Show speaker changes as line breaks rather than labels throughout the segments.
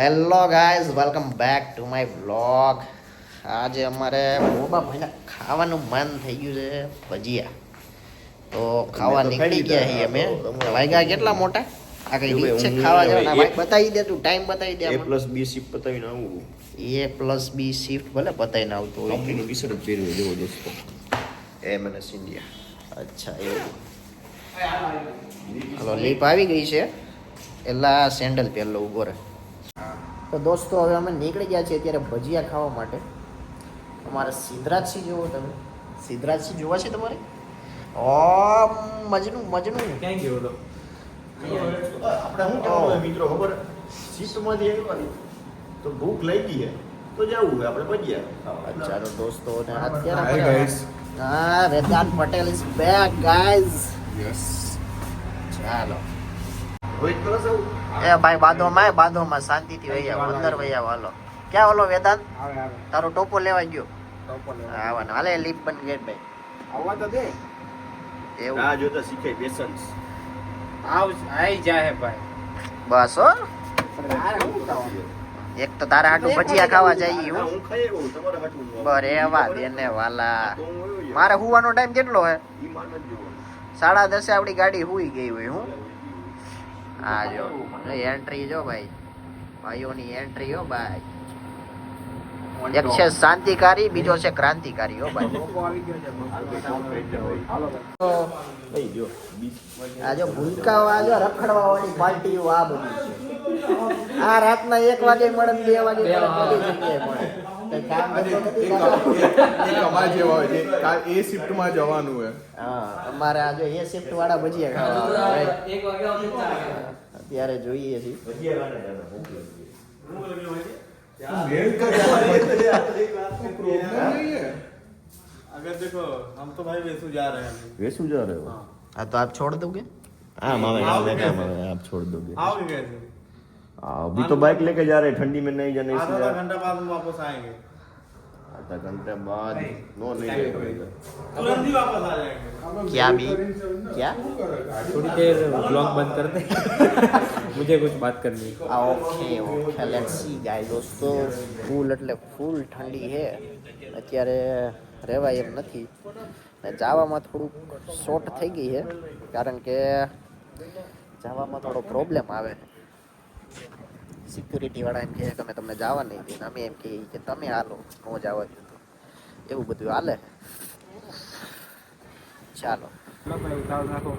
Hello guys welcome back to my vlog આજે અમારે બોબા ભાઈને ખાવાનું મન થઈ ગયું છે ભજીયા. તો ખાવા નીકળી ગયા છીએ અમે. વાગ્યા કેટલા મોટા? આ કઈ રીત છે? ખાવા જવાના? ભાઈ બતાવી દે તું ટાઈમ બતાવી દે
એ પ્લસ બી શિફ્ટ બતાવીને આવું.
એ પ્લસ બી શિફ્ટ ભલે બતાવીને આવતું હોય.
કંપનીનું ટી શર્ટ પહેર્યું જેવો દોસ્તો. એમ એન એસ ઇન્ડિયા
અચ્છા એવું. હલો લીપ આવી ગઈ છે. એલા સેન્ડલ પહેરલો ઊભો રહે. તો દોસ્તો હવે અમે નીકળી ગયા છીએ અત્યારે ભજીયા ખાવા માટે. અમારે સિદ્ધરાજસિંહ જોવો તમે. સિદ્ધરાજસિંહ જોવા છે તમારે? ઓ મજનું મજનું.
ક્યાં ગયો હતો?
આપણે શું કહેવાનું મિત્રો ખબર? સીટમાંથી આવ્યા ને તો ભૂખ લઈ ગઈ તો જવું હોય આપણે ભજીયા.
અચ્છા તો દોસ્તો ને અત્યારે
ગાઈસ
હા Redan Patel is back guys
yes
ચાલો.
આવું
એ ભાઈ બાદોમાં બાદોમાં શાંતિથી વૈયા અંદર વૈયા વાલો ક્યાં ઓલો વેદાંત?
આવે આવે.
તારો ટોપો લેવા ગયો.
લેવા
આવવાનો હાલે લીપ બન ગેટ ભાઈ.
આવવા તો દે.
એવું.
આ જોતા શીખે પેશન્સ
આવ આઈ જાય ભાઈ.
બસ હો. એક તો તારા હાટું ભજીયા ખાવા જઈ હું. બરે વા દેને વાલા. મારે હુવાનો ટાઈમ કેટલો હે. સાડા દસે આપણી ગાડી હુઈ ગઈ હોય હું? આ જો એન્ટ્રી જો ભાઈ. ભાઈઓની એન્ટ્રી હો ભાઈ. એક છે શાંતિકારી બીજો છે ક્રાંતિકારી હો ભાઈ. આ જો ભૂલકાઓ આ જો રખડવા વાળી પાર્ટીઓ આ બધી છે. આ રાતના એક વાગે મળે બે વાગે મળે. બધી જગ્યાએ મળે કઈ કામ ધંધો નથી કરવાનો.
એક અમારા જેવા હોય છે કાલ એ શિફ્ટમાં જવાનું હોય
હા અમારે આ જો એ શિફ્ટ વાળા ભજીયા ખાવા આવે. અત્યારે જોઈએ છીએ
ભજીયા ખાને જાણે ભૂખ લાગી.
મેળ કરે પ્રોબ્લેમ નહીં है
अगर देखो हम तो भाई वैसू जा रहे हैं अभी
વેસુ જા રહ્યો
હા તો આપ છોડ દોગે
हाँ मामे मामे क्या मामे आप छोड़ दोगे
आओगे कैसे
हाँ, अभी तो बाइक लेके जा रहे हैं ठंडी में नहीं जाने
आधा
इसलिए
आधा घंटा बाद हम वापस आएंगे
आधा घंटे बाद नो नहीं जाएगा इधर।
तुरंत ही वापस आ जाएंगे
क्या भी क्या
थोड़ी देर ब्लॉग बंद कर दे मुझे कुछ बात करनी है
આ okay okay let's see guy દોસ્તો ફૂલ એટલે ફૂલ ઠંડી છે અત્યારે રહેવાય એમ નથી ને જવામાં થોડુંક શોર્ટ થઈ ગઈ છે કારણ કે જવામાં થોડો પ્રોબ્લેમ આવે સિક્યુરિટી વાળા એમ કહે કે અમે તમને જવા નહીં દે અમે એમ કહીએ કે તમે હાલો ન જવા દો એવું બધું હાલે? ચાલો.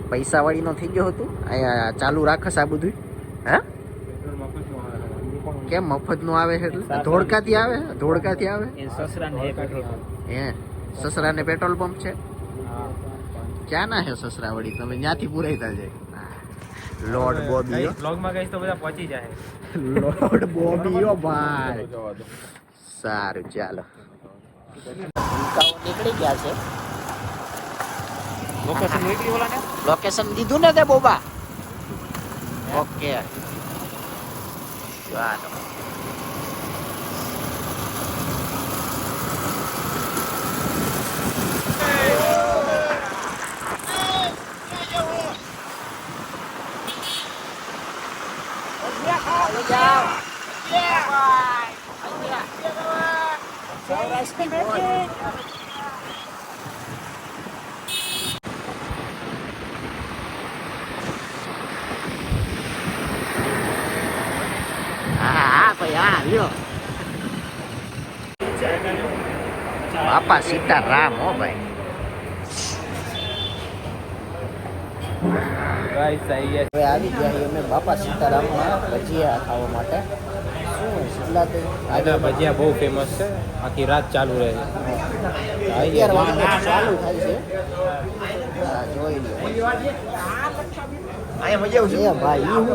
પૈસા વાળી નો થઈ ગયો હતું? અહીંયા ચાલુ રાખસ આ બધું હે? કેમ મફતનું આવે છે એટલે? ધોળકાથી આવે? ધોળકાથી આવે? હે સસરા ને પેટ્રોલ પંપ છે? ક્યાં ના હે સસરા વળી? તમે ત્યાંથી પુરાઈતા જાય. लॉर्ड बॉबी
ब्लॉग में गाइस तो बड़ा
पहुँची जाए। लॉर्ड बॉबी ओ भाई सार चलो। इनका वो
निकली क्या से। लोकेशन
दी दी बोला ने? लोकेशन दी दो ना दे बोबा ओके चलो। બાપા સીતારામ હો ભાઈ આવી ગયા અમે બાપા સીતારામમાં ભજીયા ખાવા માટે.
આજે ભજીયા બહુ ફેમસ છે. આખી રાત ચાલુ રહે છે.
ચાલુ થાય છે. હા, જોઈ
અહીંયા મજા આવશે.
ભાઈ હું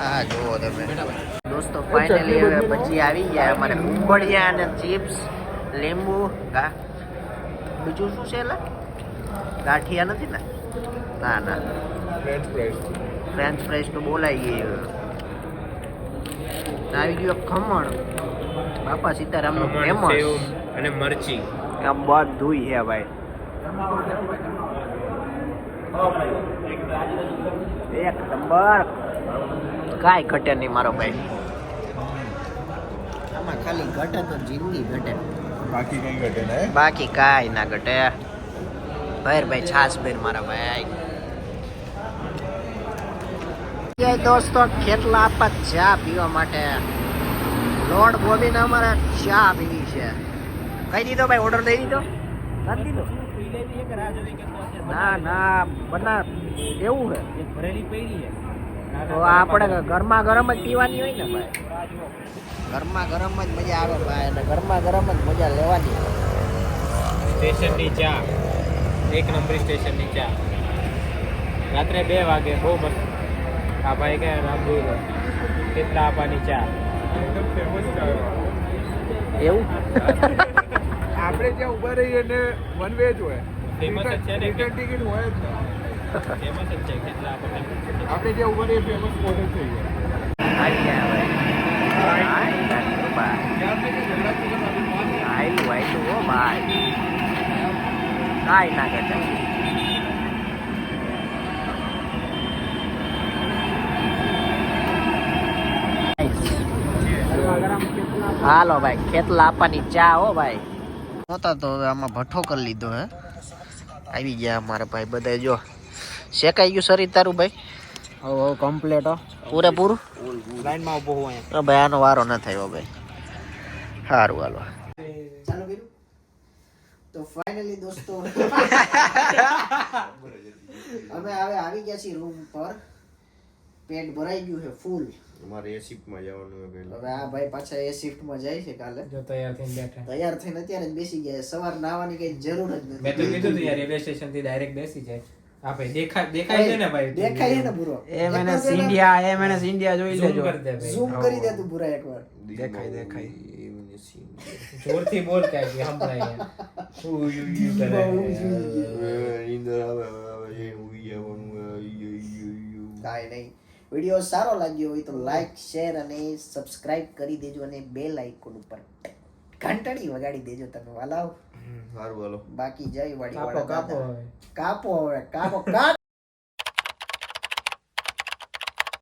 હા જુઓ તમે. દોસ્તો ફાઇનલી હવે પછી આવી ગયા. અમારે ઉંબળિયા અને ચિપ્સ લીંબુ બીજું શું છે એલા? ગાંઠિયા નથી ને? ના ના.
ફ્રેન્ચ ફ્રાઈઝ
ફ્રેન્ચ તો બોલાઈ ગઈ આવી ગયું એક ખમણ. બાપા સીતારામનું ફેમસ
અને મરચી.
આ બધું છે ભાઈ. એક નંબર. કાંઈ ઘટે નહીં મારો ભાઈ. આમાં ખાલી ઘટે તો જિંદગી ઘટે.
બાકી કઈ ઘટે
બાકી કાંઈ ના ઘટે. ભેર ભાઈ છાસ ભેર મારા ભાઈ. દોસ્તો, કેટલા આપવા ચા પીવા માટે? લોર્ડ બોબીને અમારે ચા પીવી છે. કઈ દીધો ભાઈ ઓર્ડર દઈ દીધો? કરી દીધો? ના ના, બના એવું છે
ભરેલી પડી
તો આપણે ગરમા ગરમ જ પીવાની હોય ને ભાઈ? ગરમા ગરમ જ મજા આવે ભાઈ, અને ગરમા ગરમ જ મજા લેવાની
સ્ટેશનની ચા. એક નંબર સ્ટેશનની ચા. રાત્રે બે વાગે બહુ મસ્ત આ ભાઈ કે જોઈ કેટલા આપવાની ચા?
એવું?
આપણે જ્યાં ઊભા રહીએ ને વન વે જ હોય.
Famous જ છે ને.
રિટર્ન ટિકિટ હોય જ
ફેમસ જ છે કેટલા આપણને
આપણે જે ઊભા રહીએ ફેમસ સ્પોટ જ થઈ
ગયા કાંઈ ના ઘટે હાલો ભાઈ ખેતલા આપવાની ચા હો ભાઈ. નહોતા તો હવે આમાં ભઠ્ઠો કરી લીધો હે. આવી ગયા અમારા ભાઈ બધા જો શેકાઈ ગયું શરીર તારું ભાઈ?
હવે કમ્પ્લેટ
પૂરેપૂરું?
લાઈનમાં ઊભો હોય
તો ભાઈ આનો વારો ન થયો ભાઈ. સારું હાલો. ચાલુ કર્યું? તો ફાઇનલી દોસ્તો. અમે હવે આવી ગયા છીએ રૂમ પર. પેટ ભરાઈ ગયું છે ફૂલ
અમારે એ શિફ્ટમાં જવાનું હોય પહેલા
હવે આ ભાઈ પાછા એ શિફ્ટમાં જાય છે કાલે
જો તૈયાર થઈને બેઠા
તૈયાર થઈને અત્યારે જ બેસી ગયા સવાર નાવાની કઈ જરૂર જ નથી
મેં તો કીધું તું યાર રેલવે સ્ટેશનથી ડાયરેક્ટ બેસી જાય ભાઈ દેખાય દેખાય છે ને ભાઈ
દેખાય છે ને પૂરો
એનએસ ઇન્ડિયા એનએસ ઇન્ડિયા જોઈ લેજો
કરી દે ભાઈ
ઝૂમ કરી દે તું પૂરા એકવાર
દેખાય દેખાય
જોરથી બોલ કે સંભળાય કરે.
નીંદર આવે આવે એ ઉઈ જવાનું
કાઈ નહીં વીડિયો સારો લાગ્યો હોય તો લાઈક શેર અને સબસ્ક્રાઇબ કરી દેજો અને બેલ આઇકોન ઉપર ઘંટડી વગાડી દેજો તમે. વાલાવ.
સારું બોલો
બાકી જય વાડી
કાપો કાપો હવે.
કાપો હવે કાપો કાપ.